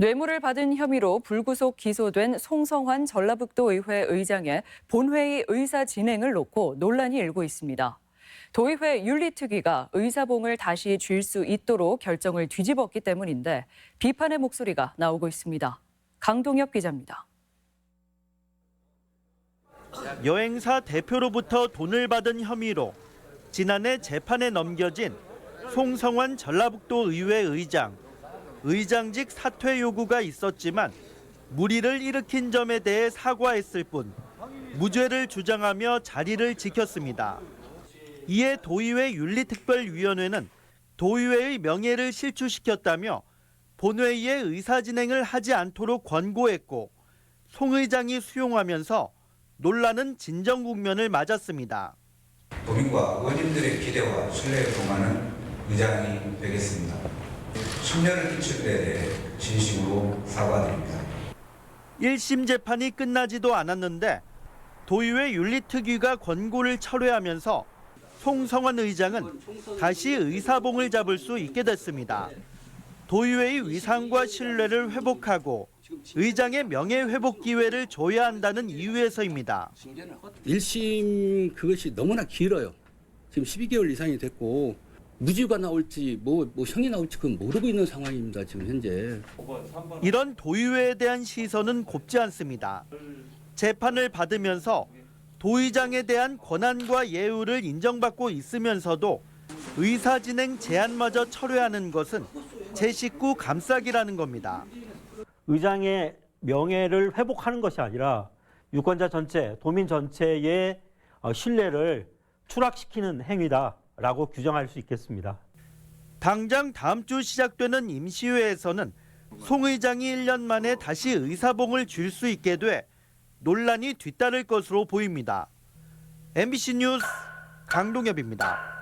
뇌물을 받은 혐의로 불구속 기소된 송성환 전라북도 의회 의장의 본회의 의사 진행을 놓고 논란이 일고 있습니다. 도의회 윤리특위가 의사봉을 다시 쥘 수 있도록 결정을 뒤집었기 때문인데 비판의 목소리가 나오고 있습니다. 강동혁 기자입니다. 여행사 대표로부터 돈을 받은 혐의로 지난해 재판에 넘겨진 송성환 전라북도 의회 의장. 의장직 사퇴 요구가 있었지만 무리를 일으킨 점에 대해 사과했을 뿐 무죄를 주장하며 자리를 지켰습니다. 이에 도의회 윤리특별위원회는 도의회의 명예를 실추시켰다며 본회의에 의사 진행을 하지 않도록 권고했고 송 의장이 수용하면서 논란은 진정 국면을 맞았습니다. 도민과 의원님들의 기대와 신뢰에 동하는 의장이 되겠습니다. 심려를 끼칠 데 대해 진심으로 사과드립니다. 1심 재판이 끝나지도 않았는데 도의회 윤리특위가 권고를 철회하면서 송성환 의장은 다시 의사봉을 잡을 수 있게 됐습니다. 도의회의 위상과 신뢰를 회복하고 의장의 명예 회복 기회를 줘야 한다는 이유에서입니다. 1심 그것이 너무나 길어요. 지금 12개월 이상이 됐고 무죄가 나올지 뭐, 뭐 형이 나올지 그건 모르고 있는 상황입니다. 지금 현재. 이런 도의회에 대한 시선은 곱지 않습니다. 재판을 받으면서 도의장에 대한 권한과 예우를 인정받고 있으면서도 의사진행 제한마저 철회하는 것은 제 식구 감싸기라는 겁니다. 의장의 명예를 회복하는 것이 아니라 유권자 전체, 도민 전체의 어, 신뢰를 추락시키는 행위다 라고 규정할 수 있겠습니다. 당장 다음 주 시작되는 임시회에서는 송 의장이 1년 만에 다시 의사봉을 줄 수 있게 돼 논란이 뒤따를 것으로 보입니다. MBC 뉴스 강동엽입니다.